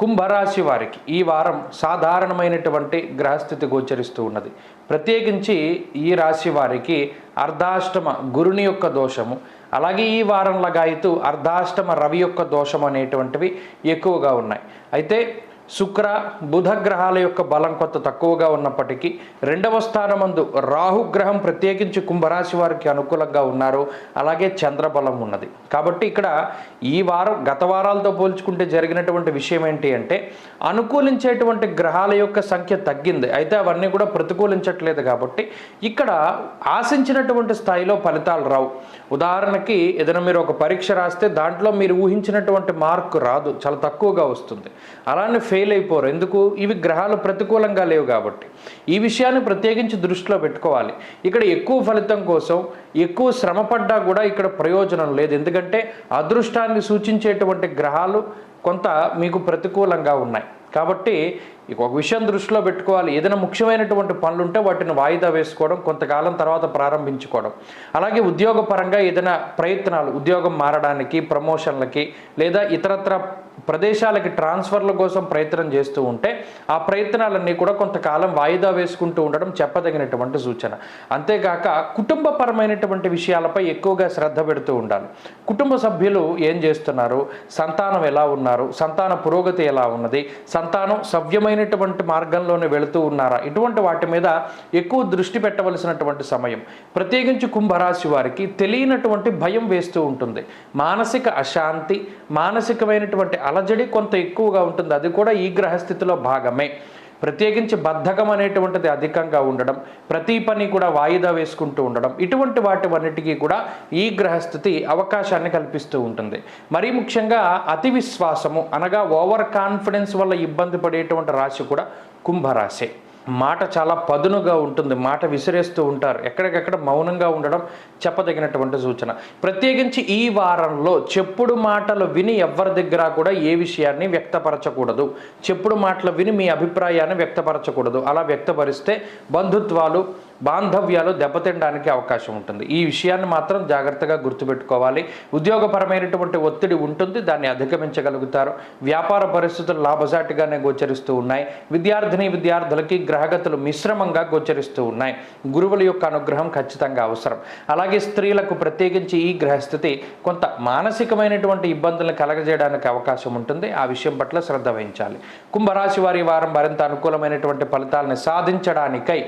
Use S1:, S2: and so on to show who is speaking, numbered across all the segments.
S1: కుంభరాశి వారికి ఈ వారం సాధారణమైనటువంటి గ్రహస్థితి గోచరిస్తూ ఉన్నది. ప్రత్యేకించి ఈ రాశి వారికి అర్ధాష్టమ గురుని యొక్క దోషము అలాగే ఈ వారం లగాయితూ అర్ధాష్టమ రవి యొక్క దోషం అనేటువంటివి ఎక్కువగా ఉన్నాయి. అయితే శుక్ర బుధ గ్రహాల యొక్క బలం కొంత తక్కువగా ఉన్నప్పటికీ రెండవ స్థానమందు రాహుగ్రహం ప్రత్యేకించి కుంభరాశి వారికి అనుకూలంగా ఉన్నారు. అలాగే చంద్రబలం ఉన్నది. కాబట్టి ఇక్కడ ఈ వారం గత వారాలతో పోల్చుకుంటే జరిగినటువంటి విషయం ఏంటి అంటే అనుకూలించేటువంటి గ్రహాల యొక్క సంఖ్య తగ్గింది. అయితే అవన్నీ కూడా ప్రతికూలించట్లేదు కాబట్టి ఇక్కడ ఆశించినటువంటి స్థాయిలో ఫలితాలు రావు. ఉదాహరణకి ఏదైనా మీరు ఒక పరీక్ష రాస్తే దాంట్లో మీరు ఊహించినటువంటి మార్కు రాదు. చాలా తక్కువగా వస్తుంది. అలానే ఫెయిల్ అయిపోరు. ఎందుకు? ఇవి గ్రహాలు ప్రతికూలంగా లేవు కాబట్టి. ఈ విషయాన్ని ప్రత్యేకించి దృష్టిలో పెట్టుకోవాలి. ఇక్కడ ఎక్కువ ఫలితం కోసం ఎక్కువ శ్రమ పడ్డా కూడా ఇక్కడ ప్రయోజనం లేదు. ఎందుకంటే అదృష్టాన్ని సూచించేటువంటి గ్రహాలు కొంత మీకు ప్రతికూలంగా ఉన్నాయి. కాబట్టి ఇక ఒక విషయం దృష్టిలో పెట్టుకోవాలి. ఏదైనా ముఖ్యమైనటువంటి పనులు ఉంటే వాటిని వాయిదా వేసుకోవడం కొంతకాలం తర్వాత ప్రారంభించుకోవడం. అలాగే ఉద్యోగపరంగా ఏదైనా ప్రయత్నాలు ఉద్యోగం మారడానికి ప్రమోషన్లకి లేదా ఇతరత్ర ప్రదేశాలకి ట్రాన్స్ఫర్ల కోసం ప్రయత్నం చేస్తూ ఉంటే ఆ ప్రయత్నాలన్నీ కూడా కొంతకాలం వాయిదా వేసుకుంటూ ఉండడం చెప్పదగినటువంటి సూచన. అంతేగాక కుటుంబపరమైనటువంటి విషయాలపై ఎక్కువగా శ్రద్ధ పెడుతూ ఉండాలి. కుటుంబ సభ్యులు ఏం చేస్తున్నారు? సంతానం ఎలా ఉన్నారు? సంతాన పురోగతి ఎలా ఉన్నది? సంతానం సరైనటువంటి మార్గంలోనే వెళుతూ ఉన్నారా? ఇటువంటి వాటి మీద ఎక్కువ దృష్టి పెట్టవలసినటువంటి సమయం. ప్రత్యేకించి కుంభరాశి వారికి తెలియనటువంటి భయం వేస్తూ ఉంటుంది. మానసిక అశాంతి మానసికమైనటువంటి అలజడి కొంత ఎక్కువగా ఉంటుంది. అది కూడా ఈ గ్రహస్థితిలో భాగమే. ప్రత్యేకించి బద్ధకం అనేటువంటిది అధికంగా ఉండడం ప్రతి పని కూడా వాయిదా వేసుకుంటూ ఉండడం ఇటువంటి వాటివన్నిటికీ కూడా ఈ గ్రహస్థితి అవకాశాన్ని కల్పిస్తూ ఉంటుంది. మరీ ముఖ్యంగా అతి విశ్వాసము అనగా ఓవర్ కాన్ఫిడెన్స్ వల్ల ఇబ్బంది పడేటువంటి రాశి కూడా కుంభరాశే. మాట చాలా పదునుగా ఉంటుంది. మాట విసిరేస్తూ ఉంటారు. ఎక్కడికెక్కడ మౌనంగా ఉండడం చెప్పదగినటువంటి సూచన. ప్రత్యేకించి ఈ వారంలో చెప్పుడు మాటలు విని ఎవరి దగ్గర కూడా ఏ విషయాన్ని వ్యక్తపరచకూడదు. చెప్పుడు మాటలు విని మీ అభిప్రాయాన్ని వ్యక్తపరచకూడదు. అలా వ్యక్తపరిస్తే బంధుత్వాలు బాంధవ్యాలు దెబ్బతినడానికి అవకాశం ఉంటుంది. ఈ విషయాన్ని మాత్రం జాగ్రత్తగా గుర్తుపెట్టుకోవాలి. ఉద్యోగపరమైనటువంటి ఒత్తిడి ఉంటుంది. దాన్ని అధిగమించగలుగుతారు. వ్యాపార పరిస్థితులు లాభసాటిగానే గోచరిస్తూ ఉన్నాయి. విద్యార్థిని విద్యార్థులకి గ్రహగతులు మిశ్రమంగా గోచరిస్తూ ఉన్నాయి. గురువుల యొక్క అనుగ్రహం ఖచ్చితంగా అవసరం. అలాగే స్త్రీలకు ప్రత్యేకించి ఈ గ్రహస్థితి కొంత మానసికమైనటువంటి ఇబ్బందులను కలగజేయడానికి అవకాశం ఉంటుంది. ఆ విషయం పట్ల శ్రద్ధ వహించాలి. కుంభరాశి వారి వారం మరింత అనుకూలమైనటువంటి ఫలితాలను సాధించడానికై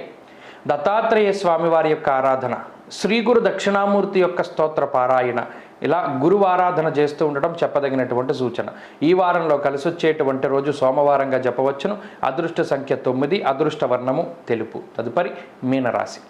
S1: దత్తాత్రేయ స్వామివారి యొక్క ఆరాధన శ్రీ గురు దక్షిణామూర్తి యొక్క స్తోత్ర పారాయణ ఇలా గురువు ఆరాధన చేస్తూ ఉండడం చెప్పదగినటువంటి సూచన. ఈ వారంలో కలిసి వచ్చేటువంటి రోజు సోమవారంగా చెప్పవచ్చును అదృష్ట సంఖ్య తొమ్మిది అదృష్ట వర్ణము తెలుపు. తదుపరి మీనరాశి.